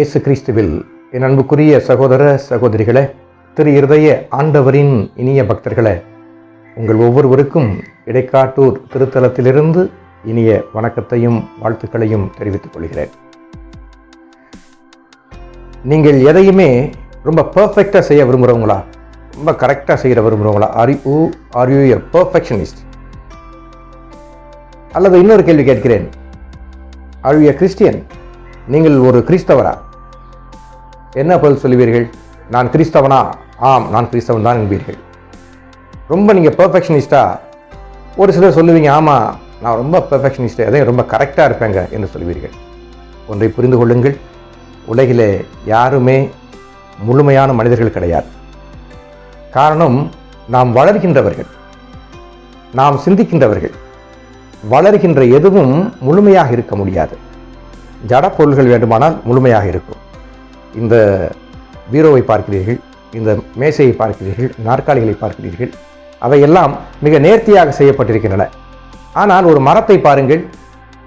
இயேசு கிறிஸ்துவில் என் அன்புக்குரிய சகோதர சகோதரிகளே திரு இருதய ஆண்டவரின் இனிய பக்தர்களே உங்கள் ஒவ்வொருவருக்கும் இடைக்காட்டூர் திருத்தலத்திலிருந்து இனிய வணக்கத்தையும் வாழ்த்துக்களையும் தெரிவித்துக் கொள்கிறேன். நீங்கள் எதையுமே ரொம்ப பர்ஃபெக்டாக செய்ய விரும்புகிறவங்களா ரொம்ப கரெக்டாக செய்கிற விரும்புகிறவங்களா are you are you a perfectionist அல்லது இன்னொரு கேள்வி கேட்கிறேன். ஆர் யூ எ கிறிஸ்டியன் நீங்கள் ஒரு கிறிஸ்தவரா? என்ன பதில் சொல்லுவீர்கள்? நான் கிறிஸ்தவனா? ஆம் நான் கிறிஸ்தவன் தான் என்பீர்கள். ரொம்ப நீங்கள் பர்ஃபெக்ஷனிஸ்டாக ஒரு சிலர் சொல்லுவீங்க ஆமாம் நான் ரொம்ப பர்ஃபெக்ஷனிஸ்டாக அதையும் ரொம்ப கரெக்டாக இருப்பேங்க என்று சொல்லுவீர்கள். ஒன்றை புரிந்து கொள்ளுங்கள். உலகிலே யாருமே முழுமையான மனிதர்கள் கிடையாது. காரணம் நாம் வளர்கின்றவர்கள். நாம் சிந்திக்கின்றவர்கள். வளர்கின்ற எதுவும் முழுமையாக இருக்க முடியாது. ஜட பொருள்கள் வேண்டுமானால் முழுமையாக இருக்கும். இந்த பீரோவை பார்க்கிறீர்கள் இந்த மேசையை பார்க்கிறீர்கள் நாற்காலிகளை பார்க்கிறீர்கள் அவையெல்லாம் மிக நேர்த்தியாக செய்யப்பட்டிருக்கின்றன. ஆனால் ஒரு மரத்தை பாருங்கள்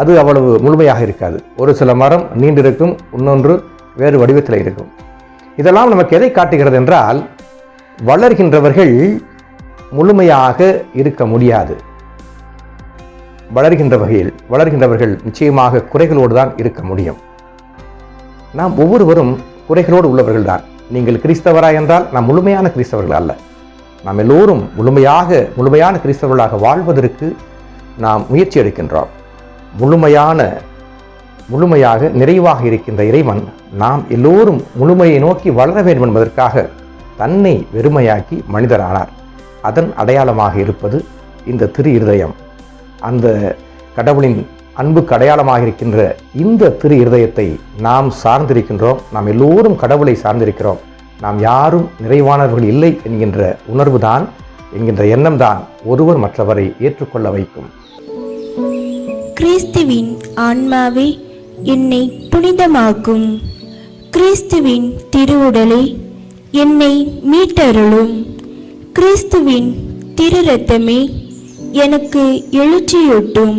அது அவ்வளவு முழுமையாக இருக்காது. ஒரு சில மரம் நீண்டிருக்கும் இன்னொன்று வேறு வடிவத்தில் இருக்கும். இதெல்லாம் நமக்கு எதை காட்டுகிறது என்றால் வளர்கின்றவர்கள் முழுமையாக இருக்க முடியாது. வளர்கின்ற வகையில் வளர்கின்றவர்கள் நிச்சயமாக குறைகளோடு தான் இருக்க முடியும். நாம் ஒவ்வொருவரும் குறைகளோடு உள்ளவர்கள் தான் நீங்கள் கிறிஸ்தவரா என்றால் நாம் முழுமையான கிறிஸ்தவர்கள் அல்ல. நாம் எல்லோரும் முழுமையாக முழுமையான கிறிஸ்தவர்களாக வாழ்வதற்கு நாம் முயற்சி எடுக்கின்றோம். முழுமையான முழுமையாக நிறைவாக இருக்கின்ற இறைவன் நாம் எல்லோரும் முழுமையை நோக்கி வளர வேண்டும் என்பதற்காக தன்னை வெறுமையாக்கி மனிதரானார். அதன் அடையாளமாக இருப்பது இந்த திரு இருதயம். அந்த கடவுளின் அன்புக்கு அடையாளமாக இருக்கின்ற இந்த திரு இருதயத்தை நாம் சார்ந்திருக்கின்றோம். நாம் எல்லோரும் கடவுளை சார்ந்திருக்கிறோம். நாம் யாரும் நிறைவானவர்கள் இல்லை என்கின்ற உணர்வுதான் என்கின்ற எண்ணம் தான் ஒருவர் மற்றவரை ஏற்றுக்கொள்ள வைக்கும். கிறிஸ்துவின் ஆன்மாவே என்னை புனிதமாக்கும். கிறிஸ்துவின் திருவுடலே என்னை மீட்டருளும். கிறிஸ்துவின் திரு ரத்தமே எனக்கு எழுச்சியூட்டும்.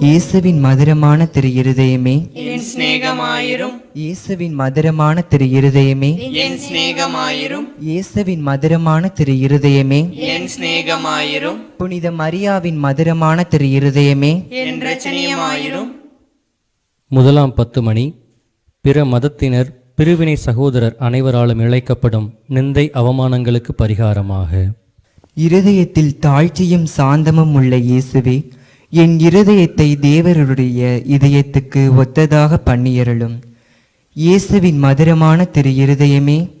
இயேசுவின் மதுரமான திரு இருதயமே. என் இயேசுவின் மதுரமான திரு இருதயமே. என் சிநேகமாயிரும். இயேசுவின் மதுரமான திரு இருதயமே. என் சிநேகமாயிரும். புனித மரியாவின் மதுரமான திரு இருதயமே. என் ரச்சனியமாயிரும். முதலாம் பத்து மணி. பிற மதத்தினர் பிரிவினை சகோதரர் அனைவராலும் இழைக்கப்படும் நிந்தை அவமானங்களுக்கு பரிகாரமாக. இருதயத்தில் தாழ்ச்சியும் சாந்தமும் உள்ள இயேசுவே என் இருதயத்தை தேவருடைய இதயத்துக்கு ஒத்ததாக பண்ணியருளும். இயேசுவின் மதுரமான திரு இருதயமே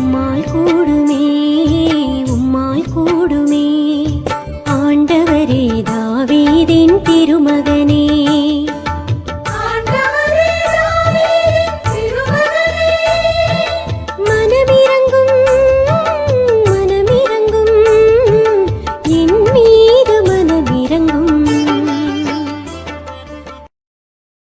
உம்மால் கூடுமே உம்மால் கூடுமே. ஆண்டவரே தாவீதின் திருமக